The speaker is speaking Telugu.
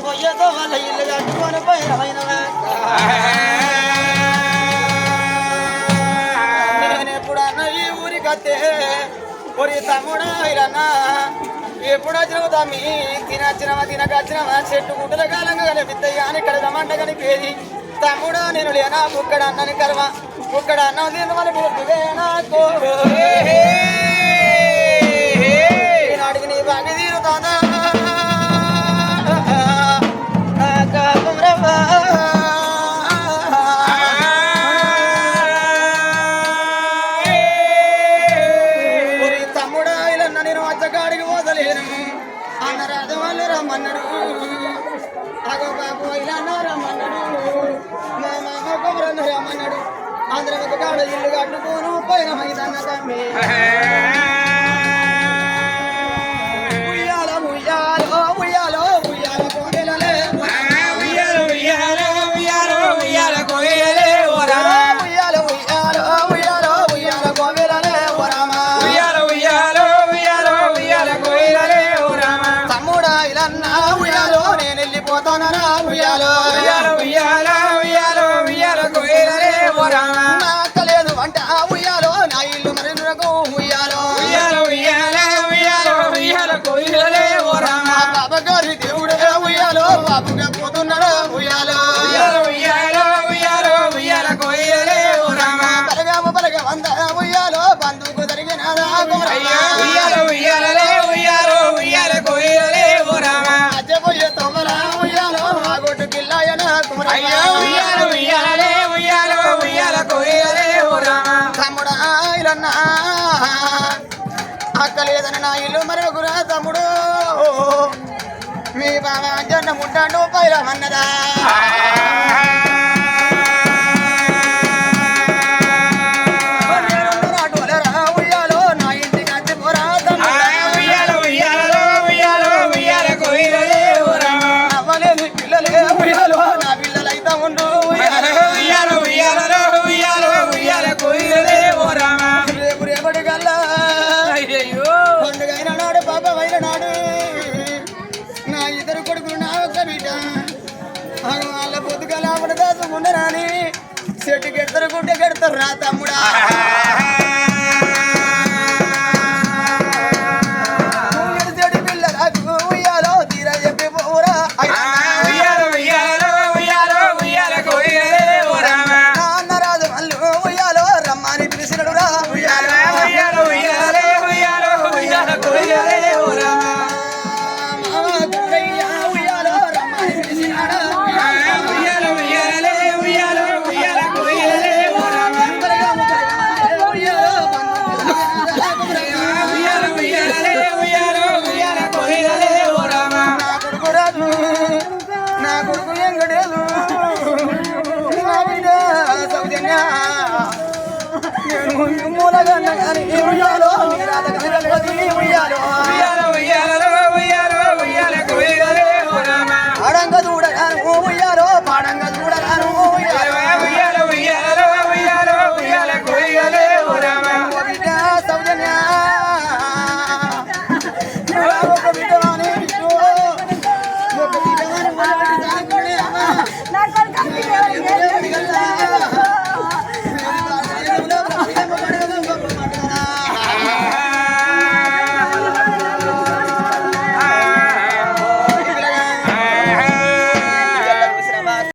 పొయ్యతో వాళ్ళ ఇల్లు కట్టుకొని పోయిన నేను ఎప్పుడన్నా ఈ ఊరికత్తే ఒరి తమ్ముడా ఇరన్నా ఎప్పుడు వచ్చినావు తమ్మి తినచ్చినవా తినకచ్చినవా చెట్టు గుడ్డల కాలంగా కనిపిస్తాయి కానీ ఇక్కడ రమ్మంట కనిపేది. తమ్ముడా నేను లేనా ముక్కడ అన్నని కర్మ ముక్కడ అన్నం తిన మన నాకు వచ్చగాడికి పోతలేను అన్న రాజు వాళ్ళు రమ్మన్నాడు అగో బాబు ఇలా అన్న రమ్మన్నాడు. మా మామ కొమరన్న రమ్మన్నాడు. అందరం ఒక కాడ ఇల్లు కట్టుకోను పోయిన మైదన్న తమ్మి నేను ఉయ్యాలో అక్కలేదని నా ఇల్లు మరొకరా తమ్ముడు. మీ బావ జన్మ ఉంటాడు పైరమన్నదా చెట్టు కెడతారు రా తమ్ముడా. నా కొడుకు రాజు నా కొడుకు నా బిడ్డ సౌజన్య. నేను మూలగన్న కానీ ఉయ్యాలో రాధ కనగలది ఉయ్యాలో